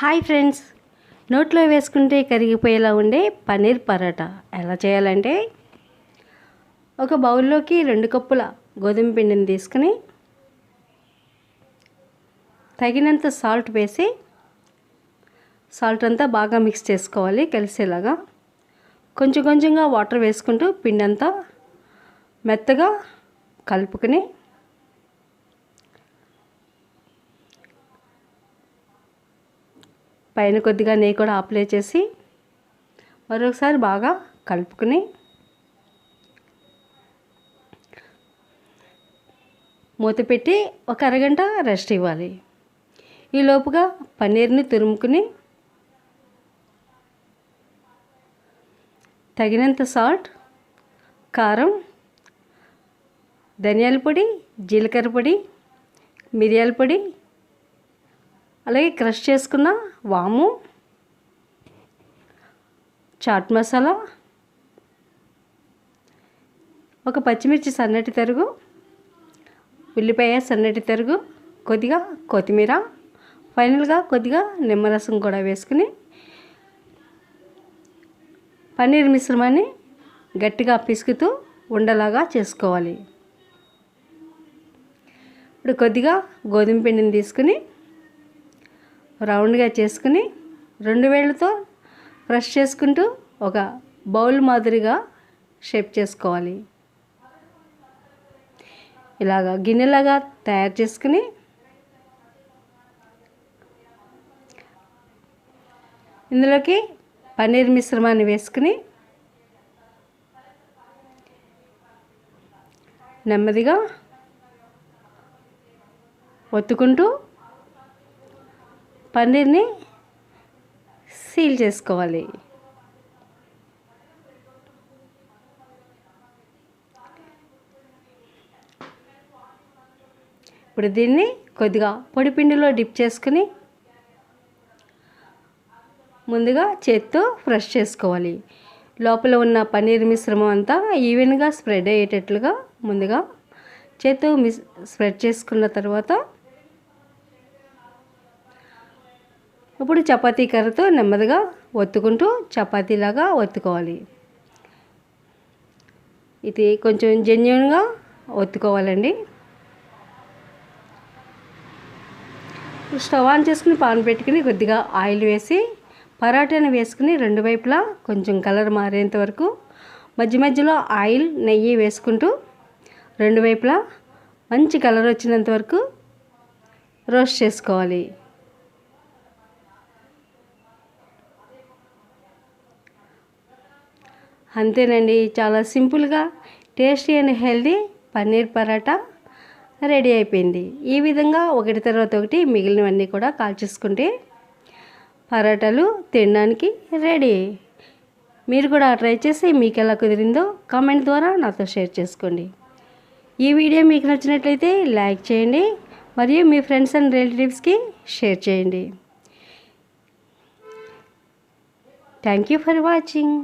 Hi friends. నోట్లో వేసుకుంటే కరిగిపోయేలా ఉండే పన్నీర్ పరోటా ఎలా చేయాలంటే ఒక బౌల్లోకి రెండు కప్పుల గోధుమ పిండిని తీసుకుని తగినంత సాల్ట్ వేసి సాల్ట్ అంతా బాగా మిక్స్ చేసుకోవాలి కలిసేలాగా. కొంచెం కొంచెంగా వాటర్ వేసుకుంటూ పిండి అంతా మెత్తగా కలుపుకొని పైన కొద్దిగా నెయ్యి కూడా అప్లై చేసి మరొకసారి బాగా కలుపుకుని మూత పెట్టి ఒక అరగంట రెస్ట్ ఇవ్వాలి. ఈ లోపుగా పన్నీర్ని తురుముకుని తగినంత సాల్ట్ కారం ధనియాల పొడి జీలకర్ర పొడి మిరియాల పొడి అలాగే క్రష్ చేసుకున్న వాము చాట్ మసాలా ఒక పచ్చిమిర్చి సన్నటి తరుగు ఉల్లిపాయ సన్నటి తరుగు కొద్దిగా కొత్తిమీర ఫైనల్గా కొద్దిగా నిమ్మరసం కూడా వేసుకుని పన్నీర్ మిశ్రమాన్ని గట్టిగా పిసుకుతూ ఉండలాగా చేసుకోవాలి. ఇప్పుడు కొద్దిగా గోధుమ పిండిని తీసుకుని రౌండ్గా చేసుకుని రెండు వేళ్ళతో ప్రెస్ చేసుకుంటూ ఒక బౌల్ మాదిరిగా షేప్ చేసుకోవాలి. ఇలాగా గిన్నెలాగా తయారు చేసుకుని ఇందులోకి పన్నీర్ మిశ్రమాన్ని వేసుకుని నెమ్మదిగా ఒత్తుకుంటూ పన్నీర్ని సీల్ చేసుకోవాలి. ఇప్పుడు దీన్ని కొద్దిగా పొడిపిండిలో డిప్ చేసుకుని ముందుగా చేత్తో ఫ్రెష్ చేసుకోవాలి. లోపల ఉన్న పన్నీర్ మిశ్రమం అంతా ఈవెన్గా స్ప్రెడ్ అయ్యేటట్లుగా ముందుగా చేత్తో మిస్ స్ప్రెడ్ చేసుకున్న తర్వాత ఇప్పుడు చపాతీ కర్రతో నెమ్మదిగా ఒత్తుకుంటూ చపాతీలాగా ఒత్తుకోవాలి. ఇది కొంచెం జెన్యున్గా ఒత్తుకోవాలండి. స్టవ్ ఆన్ చేసుకుని పాన్ పెట్టుకుని కొద్దిగా ఆయిల్ వేసి పరాటాను వేసుకుని రెండు వైపులా కొంచెం కలర్ మారేంత వరకు మధ్య మధ్యలో ఆయిల్ నెయ్యి వేసుకుంటూ రెండు వైపులా మంచి కలర్ వచ్చినంత వరకు రోస్ట్ చేసుకోవాలి. అంతేనండి చాలా సింపుల్గా tasty and healthy paneer paratha ready అయిపోయింది. ఈ విధంగా ఒకటి తర్వాత ఒకటి మిగిలినవన్నీ కూడా కాల్చేసుకుంటే పరాటాలు తినడానికి రెడీ. మీరు కూడా ట్రై చేసి మీకు ఎలా కుదిరిందో కామెంట్ ద్వారా నాతో షేర్ చేసుకోండి. ఈ వీడియో మీకు నచ్చినట్లయితే లైక్ చేయండి మరియు మీ ఫ్రెండ్స్ అండ్ రిలేటివ్స్కి షేర్ చేయండి. Thank you for watching.